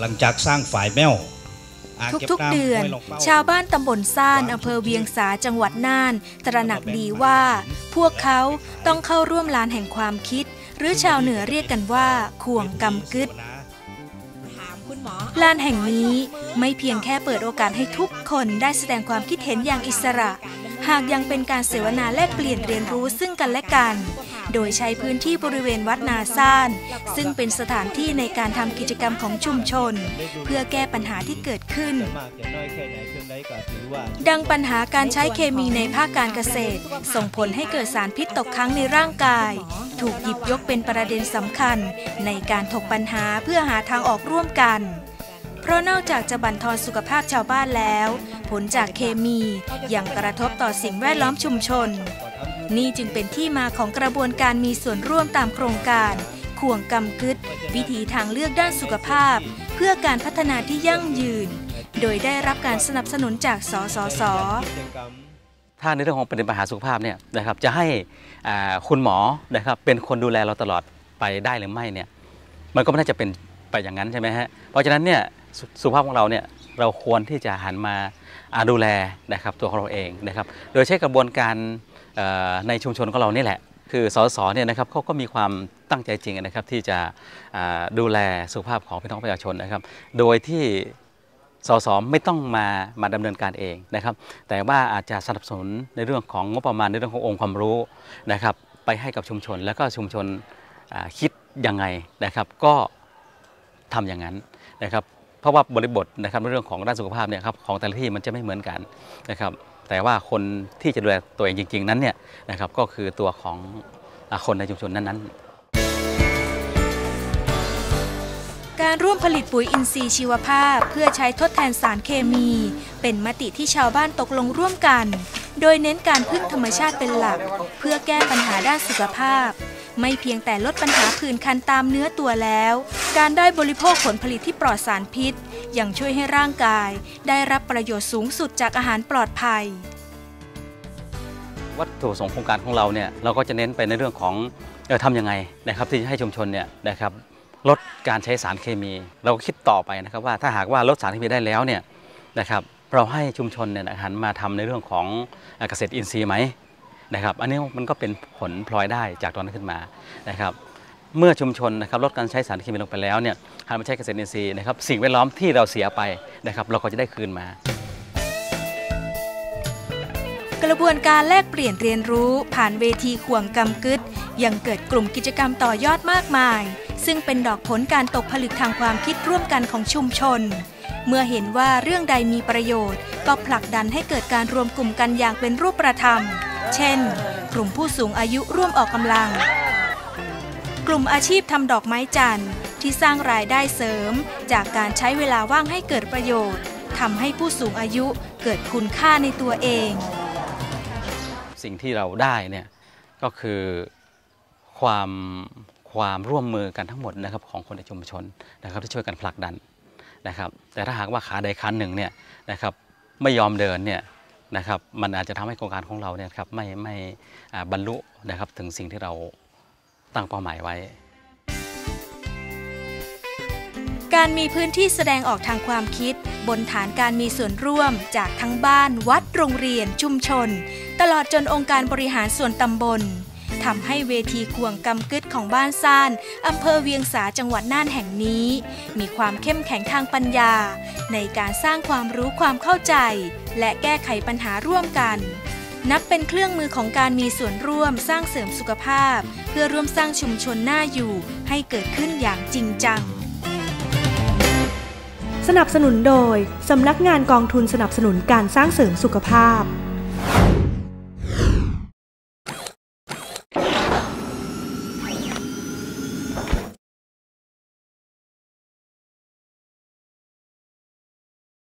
หลังจากสร้างฝ่ายแมวทุกๆเดือน ชาวบ้านตำบลซ่านอำเภอเวียงสาจังหวัดน่าน ตระหนักดีว่า พวกเขาต้องเข้าร่วมลานแห่งความคิด หรือชาวเหนือเรียกกันว่าข่วงกำกึดลานแห่งนี้ไม่เพียงแค่เปิดโอกาสให้ทุกคนได้แสดงความคิดเห็นอย่างอิสระ หากยังเป็นการเสวนาแลกเปลี่ยนเรียนรู้ซึ่งกันและกัน โดยใช้พื้นที่บริเวณวัดนาซ่าน ซึ่งเป็นสถานที่ในการทำกิจกรรมของชุมชน เพื่อแก้ปัญหาที่เกิดขึ้น ดังปัญหาการใช้เคมีในภาคการเกษตร ส่งผลให้เกิดสารพิษตกค้างในร่างกาย ถูกหยิบยกเป็นประเด็นสำคัญ ในการถกปัญหาเพื่อหาทางออกร่วมกันเพราะนอกจากจะบั่นทอนสุขภาพชาวบ้านแล้ว ผลจากเคมียังกระทบต่อสิ่งแวดล้อมชุมชน นี่จึงเป็นที่มาของกระบวนการมีส่วนร่วมตามโครงการ ข่วงกำกึดวิถีทางเลือกด้านสุขภาพ เพื่อการพัฒนาที่ยั่งยืน โดยได้รับการสนับสนุนจากสสสถ้าในเรื่องของประเด็นปัญหาสุขภาพเนี่ยนะครับจะให้คุณหมอนะครับเป็นคนดูแลเราตลอดไปได้หรือไม่เนี่ยมันก็ไม่น่าจะเป็นไปอย่างนั้นใช่ไหมฮะเพราะฉะนั้นเนี่ยสสุขภาพของเราเนี่ยเราควรที่จะหันมาดูแลนะครับตัวของเราเองนะครับ โดยใช้กระบวนการ ในชุมชนของเรานี่แหละ คือสสเนี่ยนะครับเขาก็มีความตั้งใจจริงนะครับที่จะดูแลสุขภาพของพี่น้องประชาชนนะครับ โดยที่สสไม่ต้องมามาดำเนินการเองนะครับ แต่ว่าอาจจะสนับสนุนในเรื่องของงบประมาณในเรื่องขององค์ความรู้นะครับไปให้กับชุมชน แล้วก็ชุมชนคิดยังไงนะครับก็ทำอย่างนั้นนะครับ เพราะว่าบริบทนะครับในเรื่องของด้านสุขภาพเนี่ยครับของแต่ละที่มันจะไม่เหมือนกันนะครับ แต่ว่าคนที่จะดูแลตัวเองจริง ๆ นั้นเนี่ยนะครับก็คือตัวของคนในชุมชนนั้นๆการร่วมผลิตปุ๋ยอินทรีย์ชีวภาพ เพื่อใช้ทดแทนสารเคมี เป็นมติที่ชาวบ้านตกลงร่วมกัน โดยเน้นการพึ่งธรรมชาติเป็นหลัก เพื่อแก้ปัญหาด้านสุขภาพ ไม่เพียงแต่ลดปัญหาผื่นคันตามเนื้อตัวแล้ว การได้บริโภคผลผลิตที่ปลอดสารพิษ ยังช่วยให้ร่างกายได้รับประโยชน์สูงสุดจากอาหารปลอดภัย วัตถุประสงค์โครงการของเราเนี่ยเราก็จะเน้นไปในเรื่องของเออทำยังไงนะครับที่จะให้ชุมชนเนี่ยนะครับลดการใช้สารเคมี เราก็คิดต่อไปนะครับว่าถ้าหากว่าลดสารเคมีได้แล้วเนี่ยนะครับเราให้ชุมชนเนี่ยหันมาทำในเรื่องของเกษตรอินทรีย์ไหมนะครับอันนี้มันก็เป็นผลพลอยได้จากตอนนั้นขึ้นมานะครับ เมื่อชุมชนนะครับลดการใช้สารเคมีลงไปแล้วเนี่ยหันมาใช้เกษตรอินทรีย์นะครับสิ่งแวดล้อมที่เราเสียไปนะครับเราก็จะได้คืนมา กระบวนการแลกเปลี่ยนเรียนรู้ผ่านเวทีข่วงกำกึดยังเกิดกลุ่มกิจกรรมต่อยอดมากมาย ซึ่งเป็นดอกผลการตกผลึกทางความคิดร่วมกันของชุมชน เมื่อเห็นว่าเรื่องใดมีประโยชน์ ก็ผลักดันให้เกิดการรวมกลุ่มกันอย่างเป็นรูปธรรม เช่น กลุ่มผู้สูงอายุร่วมออกกำลัง กลุ่มอาชีพทำดอกไม้จันทร์ที่สร้างรายได้เสริม จากการใช้เวลาว่างให้เกิดประโยชน์ทำให้ผู้สูงอายุเกิดคุณค่าในตัวเอง สิ่งที่เราได้เนี่ยก็คือความความร่วมมือกันทั้งหมดนะครับของคนในชุมชนนะครับที่ช่วยกันผลักดันนะครับ แต่ถ้าหากว่าขาใดขาหนึ่งเนี่ยนะครับไม่ยอมเดินเนี่ยนะครับมันอาจจะทำให้โครงการของเราเนี่ยครับไม่ไม่บรรลุนะครับถึงสิ่งที่เรา ตั้งเป้าหมายไว้ การมีพื้นที่แสดงออกทางความคิด บนฐานการมีส่วนร่วมจากทั้งบ้าน วัดโรงเรียน ชุมชน ตลอดจนองค์การบริหารส่วนตำบลทำให้เวทีควงกำกึดของบ้านซ่านอำเภอเวียงสาจังหวัดน่านแห่งนี้ มีความเข้มแข็งทางปัญญา ในการสร้างความรู้ความเข้าใจ และแก้ไขปัญหาร่วมกัน นับเป็นเครื่องมือของการมีส่วนร่วมสร้างเสริมสุขภาพ เพื่อร่วมสร้างชุมชนน่าอยู่ ให้เกิดขึ้นอย่างจริงจัง สนับสนุนโดย สำนักงานกองทุนสนับสนุนการสร้างเสริมสุขภาพ